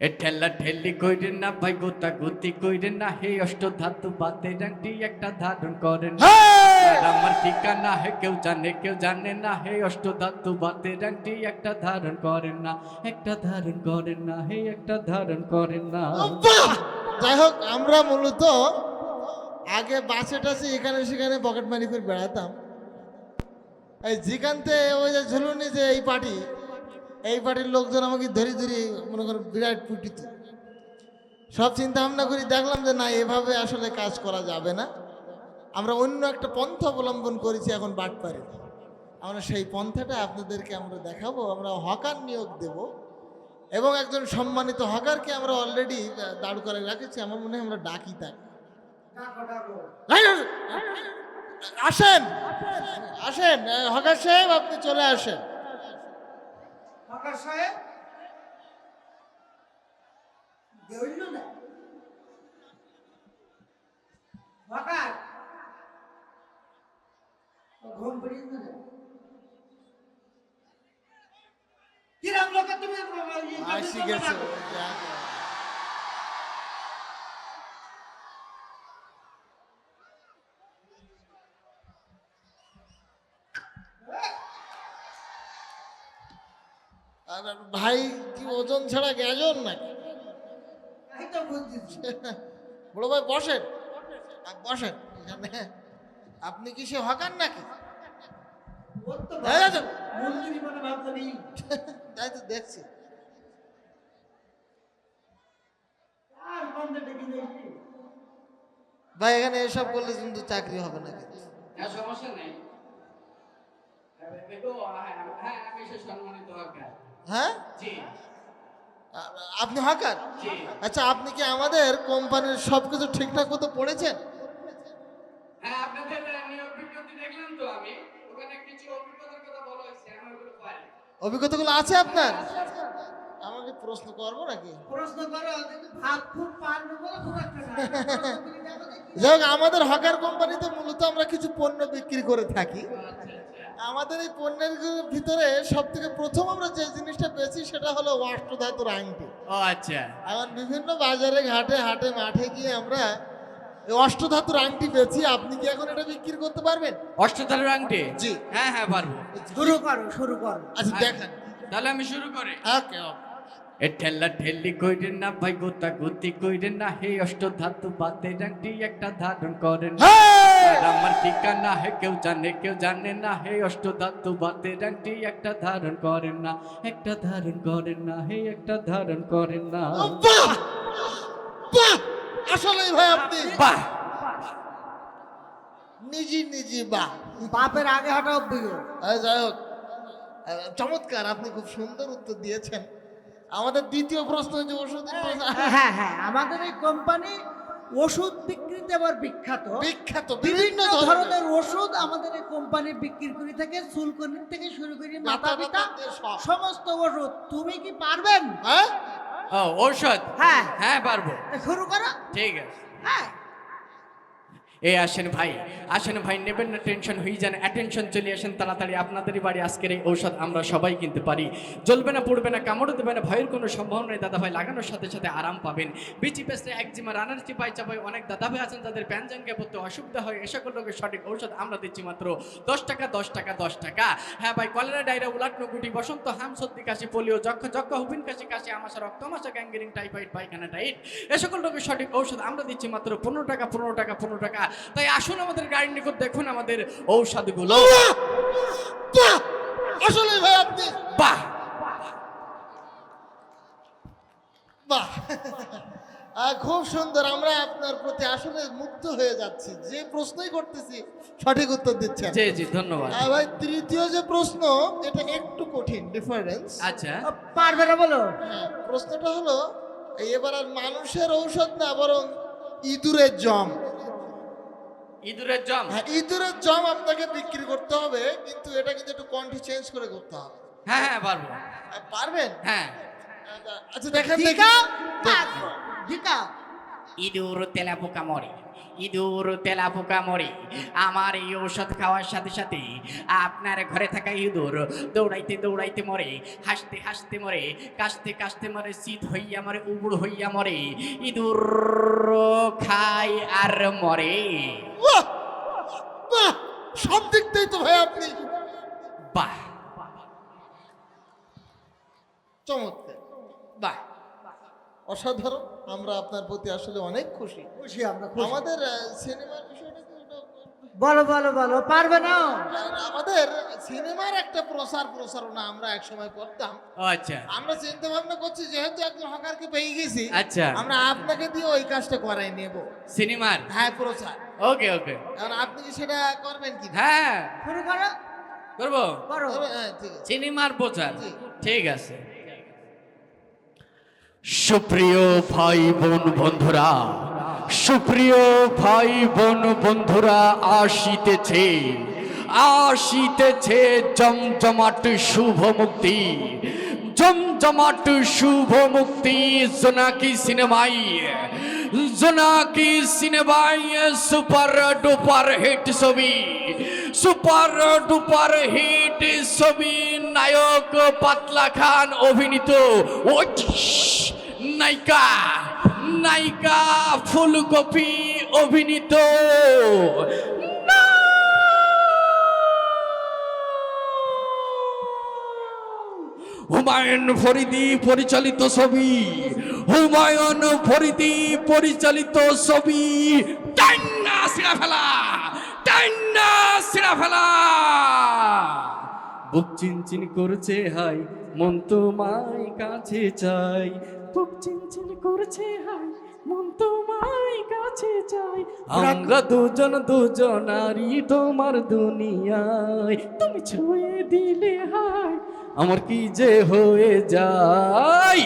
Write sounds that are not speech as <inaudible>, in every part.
এ ঠেলা ঠেলি কইরেন না ভাই গোতা গতি কইরেন না হে অষ্ট ধাতু বাতে ডাংটি একটা ধারণ করেন আমার ঠিকানা হে কেউ জানে কেউ জানে না হে অষ্ট ধাতু বাতে ডাংটি একটা ধারণ করেন না। একটা ধারণ করেন না হে একটা ধারণ করেন না। যাই হোক আমরা মূলত আগে বাসে টাসে এখানে সেখানে পকেট মারি করে বেড়াতাম। এই যেখানতে ওই যে ঝুলুনি যে এই পার্টি এই পার্টির লোকজন আমাকে ধরে ধরে মনে করো বিরাট পুটিত। সব চিন্তা ভাবনা করি দেখলাম যে না, এভাবে আসলে কাজ করা যাবে না। আমরা অন্য একটা পন্থা অবলম্বন করেছি এখন বাটপাড়ি। আমরা সেই পন্থাটা আপনাদেরকে আমরা দেখাবো, আমরা হকার নিয়োগ দেবো। এবং একজন সম্মানিত হকারকে আমরা অলরেডি দাঁড় করে রাখেছি, আমার মনে হয় আমরা ডাকি তাকে। আসেন আসেন, হকার সাহেব, আপনি চলে আসেন। হকার সাহেব? দেউল না? হকার ঘুম পড়িয়ে দিলে কিরাম লোকে তুমি ইয়ে করতে আসি চলবে গেছে না? আর ভাই কি ওজন ছাড়া গেজন নাকি? বড় ভাই বসেন। বসেন এখানে আপনি কি সে হকার নাকি? মনে তাই তো দেখছি। ভাই এখানে এসব করলে কিন্তু চাকরি হবে না কিন্তু। হ্যাঁ সমস্যা নেই। হ্যাঁ আমি সে সম্মানিত হকার। হ্যাঁ? আপনি হকার? আচ্ছা আপনি কি আমাদের কোম্পানির সব কিছু ঠিকঠাক মতো পড়েছেন? হ্যাঁ আপনাদের নিয়োগ বিজ্ঞপ্তি দেখলাম তো আমি। ওখানে কিছু অভিজ্ঞতার কথা বলা হয়েছে আমি ওগুলো পারি অভিজ্ঞতাগুলো আছে আপনার? আমাকে প্রশ্ন করব নাকি? প্রশ্ন। যাই হোক আমাদের হকার কোম্পানিতে মূলত আমরা কিছু পণ্য বিক্রি করে থাকি। আমাদের এই পণ্যের ভিতরে সব থেকে প্রথম আমরা যে জিনিসটা পেয়েছি সেটা হলো অষ্ট ধাতুর আংটি ও আচ্ছা। এখন বিভিন্ন বাজারে ঘাটে হাটে মাঠে গিয়ে আমরা এই অষ্ট ধাতুর আংটি পেয়েছি। আপনি কি এখন এটা বিক্রি করতে পারবেন? অষ্টধারের আংটি জি। হ্যাঁ হ্যাঁ পারব। শুরু করো শুরু করো। আচ্ছা। দেখেন। তাহলে আমি শুরু করি। ওকে ওকে। এ ঠেলা ঠেলি কইরেন না ভাই গোতা গতি কইরেন না হে অষ্ট ধাতু বাতে ডাংটি একটা ধারণ করেন আমার ঠিকানা হে কেউ জানে কেউ জানে না হে অষ্ট ধাতু বাতে ডাংটি একটা ধারণ করেন না। একটা ধারণ করেন না হে একটা ধারণ করেন না। বাহ বাহ আসলেই ভাই আপনি। বাহ নিজে নিজে বাহ বাপের আগে হাঁটা অভ্যোগ যাই হোক। চমৎকার আপনি খুব সুন্দর উত্তর দিয়েছেন। আমাদের দ্বিতীয় প্রশ্ন হচ্ছে ওষুধ হ্যাঁ হ্যাঁ আমাদের এই কোম্পানি ওষুধ বিক্রিতে আবার বিখ্যাত। বিখ্যাত বিভিন্ন ধরনের। ওষুধ আমাদের এই কোম্পানি বিক্রি করে থাকে চুলকনির থেকে শুরু করে মাথা ব্যথা সব। সমস্ত ওষুধ। তুমি কি পারবেন? হ্যাঁ? ও ঔষধ। হ্যাঁ। হ্যাঁ পারব। শুরু করো। ঠিক আছে। হ্যাঁ। এ আসেন ভাই আসেন ভাই, নেবেন না টেনশন হয়ে যান অ্যাটেনশন চলে আসেন তাড়াতাড়ি। আপনাদেরই বাড়ি আজকের এই ঔষধ আমরা সবাই কিনতে পারি। জ্বলবে না, পড়বে না, কামড় দেবে না, ভয়ের কোনো সম্ভাবনা নেই। দাদা ভাই, লাগানোর সাথে সাথে আরাম পাবেন। বিচি পেস্টে একজিমা রানার চিপাই চাপাই, অনেক দাদা ভাই আছেন যাদের প্যানজাঙ্গে পড়তে অসুবিধা হয়। এ সকল রোগের সঠিক ঔষধ আমরা দিচ্ছি মাত্র দশ টাকা দশ টাকা দশ টাকা। হ্যাঁ ভাই, কলেরা, ডায়রা, উলাটনো গুটি, বসন্ত, হাম, সর্দি, কাশি, পোলিও, যক্ষ যক্ষ হুবিন কাশি কাশি, আমাশা, রক্তমাশা গ্যাঙ্গরিং টাইফয়েড, পায়খানা, টাইট। এ সকল রোগের সঠিক ঔষধ আমরা দিচ্ছি মাত্র পনেরো টাকা পনেরো টাকা পনেরো টাকা। তাই আসুন আমাদের গাড়ির নিকট দেখুন আমাদের ঔষধগুলো। বাহ! বাহ! ভাই আপনি বাহ! বাহ! খুব সুন্দর আমরা আপনার প্রতি আসলে মুগ্ধ হয়ে যাচ্ছি। যে প্রশ্নই করতেছি সঠিক উত্তর দিচ্ছেন জি জি ধন্যবাদ। আর ভাই তৃতীয় যে প্রশ্ন এটা একটু কঠিন ডিফারেন্স আচ্ছা। পারবে না বলো। প্রশ্নটা হলো এবার আর মানুষের ঔষধ না বরং ইঁদুরের জম। ইঁদুরের জম। হ্যাঁ ইঁদুরের জম আপনাকে বিক্রি করতে হবে কিন্তু এটা কিন্তু একটু কন্ঠি চেঞ্জ করে করতে হবে। হ্যাঁ হ্যাঁ পারব। পারবেন? হ্যাঁ। আচ্ছা দেখেন দেখা। ইঁদুর তেলা পোকা মরে। ইঁদুর তেলা পোকা মরে। আমার এই ঔষধ খাওয়ার সাথে সাথে আপনার ঘরে থাকা ইঁদুর দৌড়াইতে দৌড়াইতে মরে হাসতে হাসতে মরে কাশতে কাশতে মরে শীত হইয়া মরে উবুড় হইয়া মরে ইঁদুর খায় আর মরে! সব দিক থেকে তো ভাই আপনি। বাহ। চমৎকার। বাহ। অসাধারণ। আমরা আপনার প্রতি আসলে অনেক খুশি। খুশি আমরা আমাদের সিনেমার বিষয়টা বলো বলো বলো পারবে না? আমাদের সিনেমার একটা প্রসার প্রসারণা আমরা এক সময় করতাম আচ্ছা। আমরা চিন্তা ভাবনা করছি যেহেতু একজন হকারকে পেয়ে গেছি আচ্ছা। আমরা আপনাকে দিয়ে ওই কাজটা করাই নেব। সিনেমার? হ্যাঁ প্রচার ওকে ওকে। এখন আপনি কি সেটা করবেন কি? হ্যাঁ। শুরু করো। করব? করো। হ্যাঁ ঠিক আছে। সিনেমার প্রচার? ঠিক আছে। সুপ্রিয় ভাই বোন বন্ধুরা, সুপ্রিয় ভাই বোন বন্ধুরা, আসিতেছে আসিতেছে জমজমাট শুভ মুক্তি, জমজমাট শুভ মুক্তি জোনাকি সিনেমাই জোনাকি সিনেমাই সুপার ডুপার হিট ছবি। সুপার ডুপার হিট ছবি নায়ক পাতলা খান অভিনীত নায়িকা নায়িকা ফুলকপি অভিনীত হুমায়ুন ফরিদি পরিচালিত ছবি, হুমায়ুন ফরিদি পরিচালিত ছবি টান্না সিরা ফেলা টান্না সিরা ফেলা। বুক চিনচিন করছে হাই মন তোমায় কাছে চাই। বুক চিনচিন করছে হাই মন তোমায় কাছে চাই। আমরা দুজন দুজনারই তোমার দুনিয়ায়। তুমি ছুঁয়ে দিলে হাই আমার কি যে হয়ে যায়?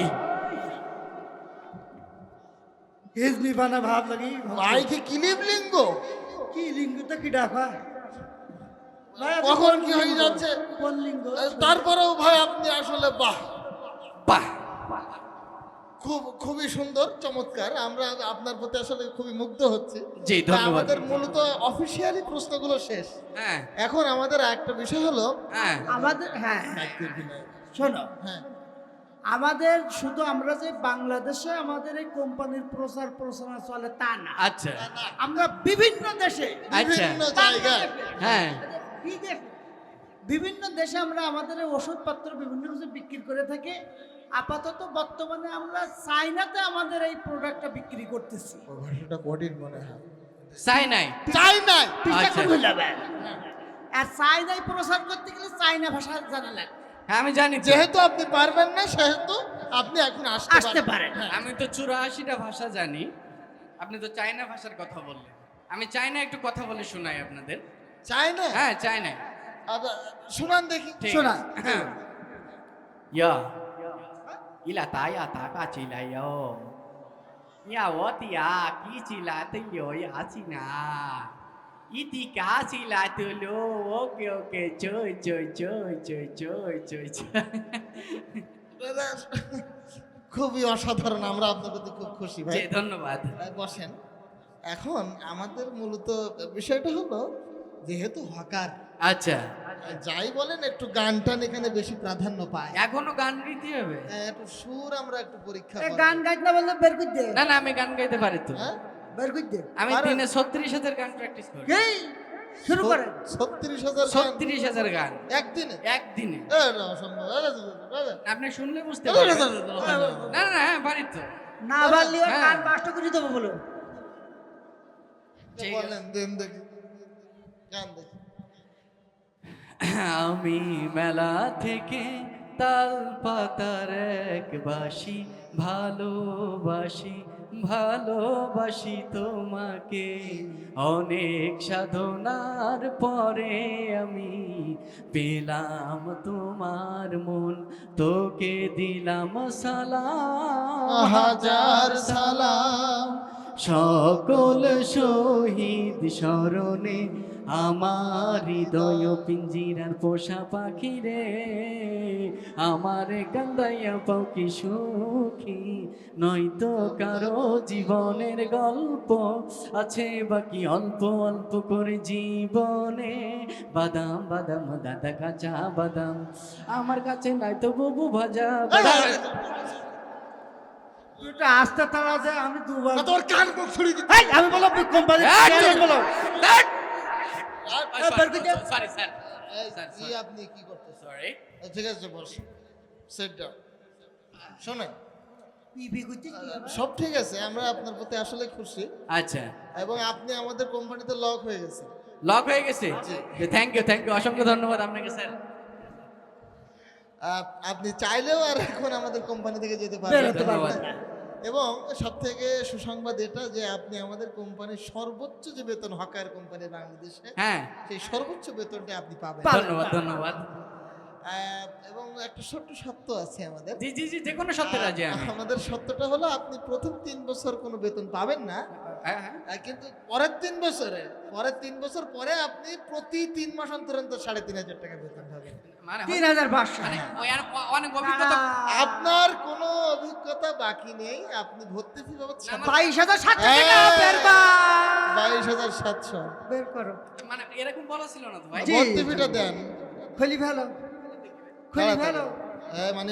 হিজনি বানা ভাব লাগি। ভাই কি ক্লিপ লিঙ্গ? কি লিঙ্গ তো কি ডাকা? ভাই, আপনি কখন কি হয়ে যাচ্ছে? কোন লিঙ্গ? তারপরেও ভাই আপনি আসলে বাহ। বাহ। খুব খুবই সুন্দর চমৎকার। আমরা আপনার প্রতি আসলে খুবই মুগ্ধ হচ্ছি। জি, ধন্যবাদ। আমাদের মূলত অফিসিয়ালি প্রশ্নগুলো শেষ। হ্যাঁ। এখন আমাদের একটা বিষয় হলো হ্যাঁ। আমাদের হ্যাঁ। শোনো। হ্যাঁ। আমাদের শুধু আমরা যে বাংলাদেশে আমাদের এই কোম্পানির প্রচার প্রচারণা চলে তা না। আচ্ছা। আমরা বিভিন্ন দেশে আচ্ছা। বিভিন্ন জায়গায় হ্যাঁ। বিভিন্ন দেশে আমরা আমাদের ওষুধপত্র বিভিন্ন কিছু বিক্রি করে থাকি। আপাতত বর্তমানে আমরা চাইনাতে আমাদের এই প্রোডাক্টটা বিক্রি করতেছি। ভাষাটা বডির মনে হয়। চাই নাই চাই নাই আচ্ছা। আর চাইনায় প্রচার করতে গেলে চাইনা ভাষা জানা লাগে হ্যাঁ আমি জানি যেহেতু আপনি পারবেন না সেহেতু আপনি এখন আসতে পারেন। পারেন আমি তো চুরাশিটা ভাষা জানি। আপনি তো চায়না ভাষার কথা বললেন। আমি চাইনা একটু কথা বলে শোনাই আপনাদের। চাই না হ্যাঁ চাইনা আবার শুনান দেখি ঠিক শোনা আছে। হ্যাঁ। <laughs> ইয়া। ইলা তায়া তাকা চিলাইও ইয়া ও তিয়া কি চিলাতে ইয়ো ইয়া চিনা ইতি কা চিলাতে লো ওকে ওকে চই চই চই চই চই চই খুবই অসাধারণ আমরা আপনার প্রতি খুব খুশি ভাই। ধন্যবাদ। বসেন। এখন আমাদের মূলত বিষয়টা হলো যেহেতু হকার আচ্ছা। যাই বলেন একটু গান টান এখানে বেশি প্রাধান্য পায়। এখনও গান গাইতে হবে? হ্যাঁ, একটু সুর আমরা একটু পরীক্ষা। গান গাইতে না বললে বের করে দে। না না আমি গান গাইতে পারি তো। হ্যাঁ? বের করে দে। আমি দিনে ছত্রিশ হাজার গান প্র্যাকটিস করি। এই, শুরু করেন। ছত্রিশ হাজার গান। ছত্রিশ হাজার গান। একদিনে? একদিনে। আপনি শুনলে বুঝতে পারবেন। না না না হ্যাঁ পারি তো। না পারলেও হ্যাঁ। গান বাসটা করে দেবো বলো? বলেন? দেন দেখি। গান দেখি। আমি মেলা থেকে তাল পাতার এক বাসি ভালোবাসি। ভালোবাসি তোমাকে। অনেক সাধনার পরে আমি পেলাম তোমার মন। তোকে দিলাম সালাম। হাজার সালাম। সকল শহীদ স্মরণে আমার হৃদয় পিঞ্জিরার পোষা পাখি রে আমার কান্দাইয়া পাও কি সুখী নয়তো কারও জীবনের গল্প আছে বাকি অল্প অল্প করে জীবনে বাদাম বাদাম দাদা কাঁচা বাদাম আমার কাছে নাই তো বুবু ভাজা আস্তে তাড়া দে আমি দুবার তোর কান মুখ ছুড়ি দিতে এই, আমি বলো কোম্পানি বলো কি আপনি কি করতেছেন. ঠিক আছে বস। সেট ডাউন শোনেন? সব ঠিক আছে আমরা আপনার প্রতি আসলে খুশি। আচ্ছা। এবং আপনি আমাদের কোম্পানিতে লক হয়ে গেছে লক হয়ে গেছে? থ্যাংক ইউ থ্যাংক ইউ অসংখ্য ধন্যবাদ আপনাকে স্যার। আপ- আপনি চাইলেও আর এখন আমাদের কোম্পানি থেকে যেতে পারবেন এবং সব থেকে সুসংবাদ এটা যে আপনি আমাদের কোম্পানির সর্বোচ্চ যে বেতন হকার কোম্পানি বাংলাদেশে হ্যাঁ। সেই সর্বোচ্চ বেতনটা আপনি পাবেন। ধন্যবাদ ধন্যবাদ। এবং একটা ছোট্ট সত্য আছে আমাদের। জি জি জি যে কোনো সত্যি আছে আমাদের সত্যটা হলো আপনি প্রথম তিন বছর কোনো বেতন পাবেন না। কিন্তু পরের তিন বছরে পরের তিন বছর পরে আপনি প্রতি তিন মাস অন্তর অন্তর সাড়ে তিন হাজার টাকা বেতন পাবেন। মানে তিন হাজার পাঁচশো। মানে অভিজ্ঞতা আপনার কোনো অভিজ্ঞতা বাকি নেই আপনি ভর্তি ফি বাবদ বাইশ হাজার সাতশো বের বাইশ হাজার সাতশো। বের করো। মানে এরকম বলা ছিল না। ভর্তি ফিটা দেন। খুলি ফেলো। খুলি। হ্যাঁ মানে